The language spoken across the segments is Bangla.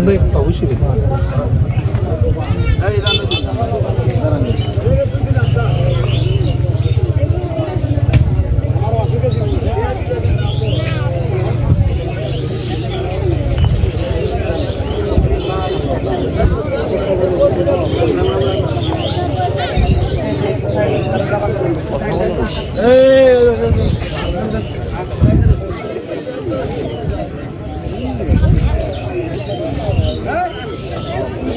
मुंबई पाऊस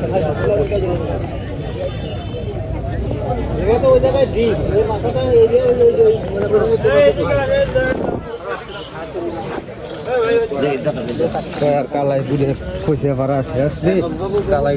তো। এবার পয়সা ওই জায়গায় কালাই কালাই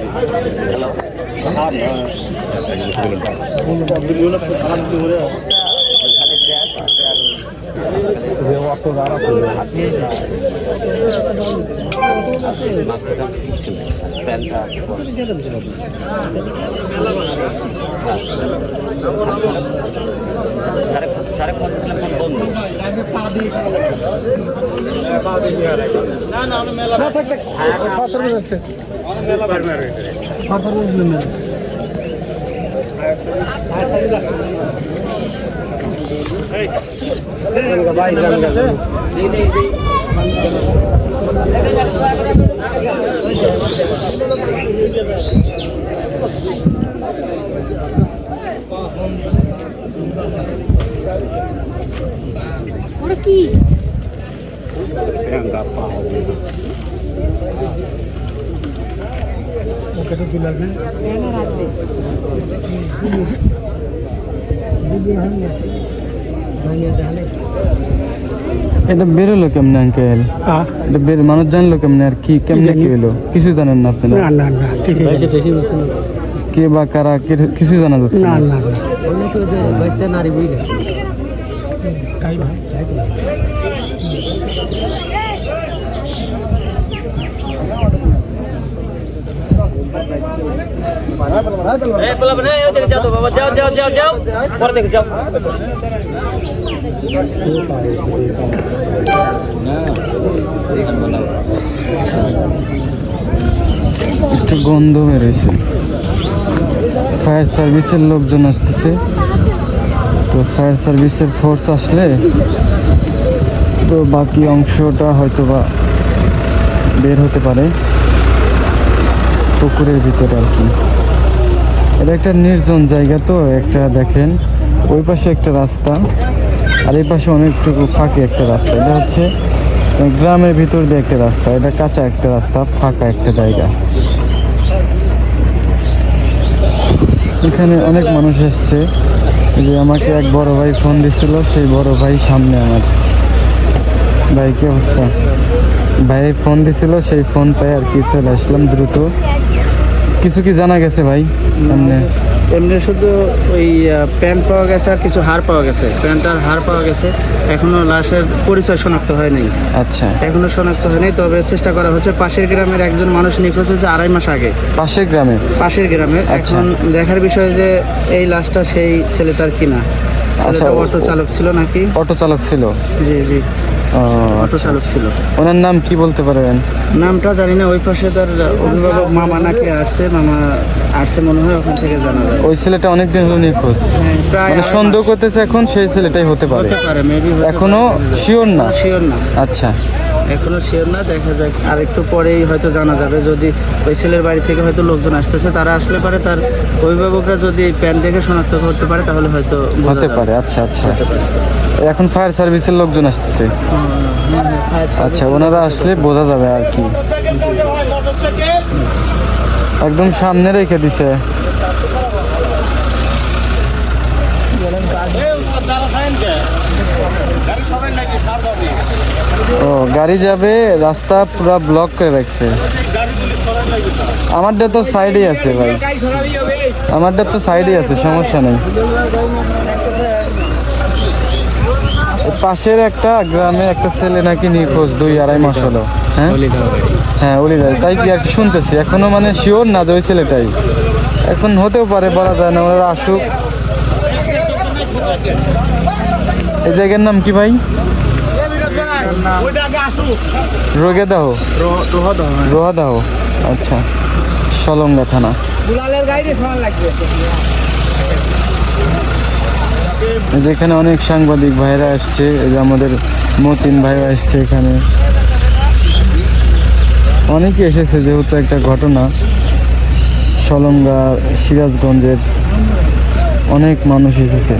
সাড়ে সাড়ে পঞ্চাশ ফোন বন্ধ না না আমরা মেলা ভাই জান ওটা কি এটা বেরোলো কেমনে আঙ্কেল? এটা বের মানুষ জানলো কেমনে আর কি কেমনে কি হলো? কিছু জানেন না আপনারা? না না না কিছু কে বা কারা কে- কিছু জানা যাচ্ছে না। না না না নারী বুঝলে তাই ভাই এই বলা না ওই দিকে যাও তো বাবা যাও যাও যাও যাও পরে দেখে যাও একটু গন্ধ বেরোয়েছে ফায়ার সার্ভিসের লোকজন আসতেছে। তো ফায়ার সার্ভিসের ফোর্স আসলে তো বাকি অংশটা হয়তো বা বের হতে পারে। পুকুরের ভিতরে আর কি। এটা একটা নির্জন জায়গা তো, একটা দেখেন, ওই পাশে একটা রাস্তা, আর এই পাশে অনেকটুকু ফাঁকে একটা রাস্তা। এটা হচ্ছে গ্রামের ভিতর দিয়ে একটা রাস্তা, এটা কাঁচা একটা রাস্তা, ফাঁকা একটা জায়গা। এখানে অনেক মানুষ এসছে। যে আমাকে এক বড় ভাই ফোন দিছিল, সেই বড় ভাই সামনে আমার। ভাই, কি অবস্থা? ভাই ফোন দিছিল সেই ফোন পাই আর কি চলে আসলাম দ্রুত। কিছু কি জানা গেছে ভাই? সামনে এমনি শুধু ওই প্যান্ট পাওয়া গেছে আর কিছু হাড় পাওয়া গেছে। প্যান্ট আর হাড় পাওয়া গেছে। এখনও লাশের পরিচয় শনাক্ত হয় নাই। আচ্ছা। এখনও শনাক্ত হয়নি তবে চেষ্টা করা হচ্ছে। পাশের গ্রামের একজন মানুষ নিখোঁজ হয়েছে আড়াই মাস আগে। পাশের গ্রামে? পাশের গ্রামের আচ্ছা। এখন দেখার বিষয় যে এই লাশটা সেই ছেলেটার কিনা। ছেলেটা ও- অটো চালক ছিল নাকি? অটো চালক ছিল? জি জি। অটো চালক ছিল। ওনার নাম কি বলতে পারবেন নামটা জানি না ওই পাশে তার অভিভাবক মামা নাকি আসছে মামা আসছে মনে হয় ওখান থেকে জানা যাবে ওই ছেলেটা অনেকদিন হলো নিখোঁজ। হ্যাঁ, মানে সন্দেহ করতেছে এখন সেই ছেলেটাই হতে পারে। হতে পারে মেবি এখনও শিওর না? শিওর না। আচ্ছা। এখনও শিওর না দেখা যাক। আর একটু পরেই হয়তো জানা যাবে যদি ওই ছেলের বাড়ি থেকে হয়তো লোকজন আসতেছে তারা আসলে পারে তার অভিভাবকরা যদি প্যান দেখে শনাক্ত করতে পারে তাহলে হয়তো হতে পারে আচ্ছা আচ্ছা। এখন ফায়ার সার্ভিসের লোকজন আসতেছে। আচ্ছা ওনারা আসলে বোঝা যাবে আর কি। একদম সামনে রেখে দিছে। ও, গাড়ি যাবে, রাস্তা পুরো ব্লক করে রাখছে। আমারটা তো সাইডে আছে ভাই। আমারটা তো সাইডে আছে, সমস্যা নেই। পাশের একটা গ্রামে একটা ছেলে নাকি নিখোঁজ দুই আড়াই মাস হলো হ্যাঁ? হ্যাঁ অলিদার। তাই কি আর কি শুনতেছি? এখনও মানে শিওর না যে ওই ছেলেটাই? এখন হতেও পারে বলা যায় না ওরা আসুক। এই জায়গার নাম কি ভাই? রোগে দাহ রো- রোহদহ, হ্যাঁ। রোহাদাহ আচ্ছা সলঙ্গা থানা এই যে এখানে অনেক সাংবাদিক ভাইরা আসছে, এই যে আমাদের মতিন ভাইরা আসছে এখানে। অনেকে এসেছে যেহেতু একটা ঘটনা, সলঙ্গা, সিরাজগঞ্জের অনেক মানুষ এসেছে।